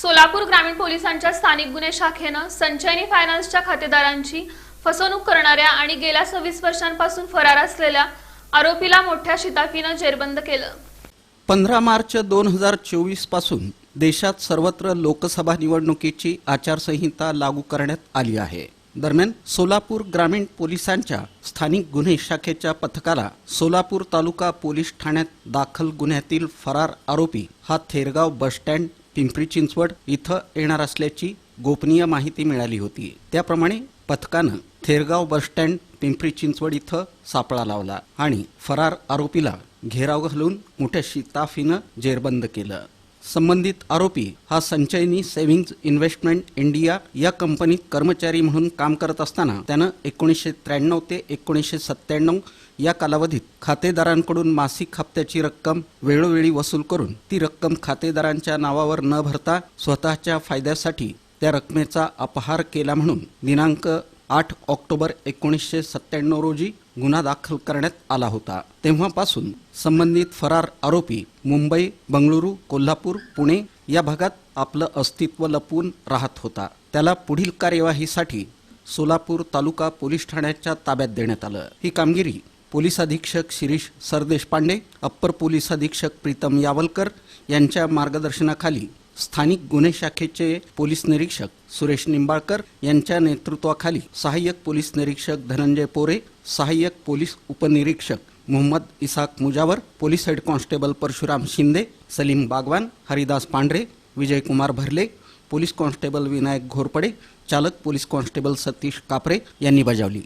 सोलापूर ग्रामीण पोलिसांच्या स्थानिक गुन्हे शाखेनं संचयनी फायनान्सच्या खातेदारांची फसवणूक करणाऱ्या आणि गेल्या सव्वीस वर्षांपासून फरार असलेल्या आरोपीला मोठ्या शिताफीनं जेरबंद केलं. पंधरा मार्च दोन हजार चोवीसपासून देशात सर्वत्र लोकसभा निवडणुकीची आचारसंहिता लागू करण्यात आली आहे. दरम्यान सोलापूर ग्रामीण पोलिसांच्या स्थानिक गुन्हे शाखेच्या पथकाला सोलापूर तालुका पोलीस ठाण्यात दाखल गुन्ह्यातील फरार आरोपी हा थेरगाव बसस्टँड पिंपरी चिंचवड इथं येणार असल्याची गोपनीय माहिती मिळाली होती. त्याप्रमाणे पथकानं थेरगाव बसस्टँड पिंपरी चिंचवड इथं सापळा लावला आणि फरार आरोपीला घेराव घालून मोठ्या शिताफीनं जेरबंद केलं. संबंधित आरोपी हा संचयनी सेव्हिंग्ज इन्व्हेस्टमेंट इंडिया या कंपनीत कर्मचारी म्हणून काम करत असताना त्यानं एकोणीसशे त्र्याण्णव ते एकोणीसशे सत्त्याण्णव या कालावधीत खातेदारांकडून मासिक हप्त्याची रक्कम वेळोवेळी वसूल करून ती रक्कम खातेदारांच्या नावावर न भरता स्वतःच्या फायद्यासाठी त्या रकमेचा अपहार केला म्हणून दिनांक आठ ऑक्टोबर एकोणीसशे सत्त्याण्णव रोजी गुन्हा दाखल करण्यात आला होता. तेव्हापासून संबंधित फरार आरोपी मुंबई बंगळुरू कोल्हापूर पुणे या भागात आपलं अस्तित्व लपवून राहत होता. त्याला पुढील कार्यवाहीसाठी सोलापूर तालुका पोलीस ठाण्याच्या ताब्यात देण्यात आलं. ही कामगिरी पोलीस अधीक्षक शिरीष सरदेशपांडे अप्पर पोलीस अधीक्षक प्रीतम यावलकर यांच्या मार्गदर्शनाखाली स्थानिक गुन्हे शाखेचे पोलीस निरीक्षक सुरेश निंबाळकर यांच्या नेतृत्वाखाली सहाय्यक पोलीस निरीक्षक धनंजय पोरे सहाय्यक पोलीस उपनिरीक्षक Mohammad Isaq Mujawar police head constable Parshuram Shinde Salim Bagwan Haridas Pandhare Vijaykumar भरले पोलीस कॉन्स्टेबल विनायक घोरपडे चालक पोलीस कॉन्स्टेबल सतीश कापरे यांनी बजावली.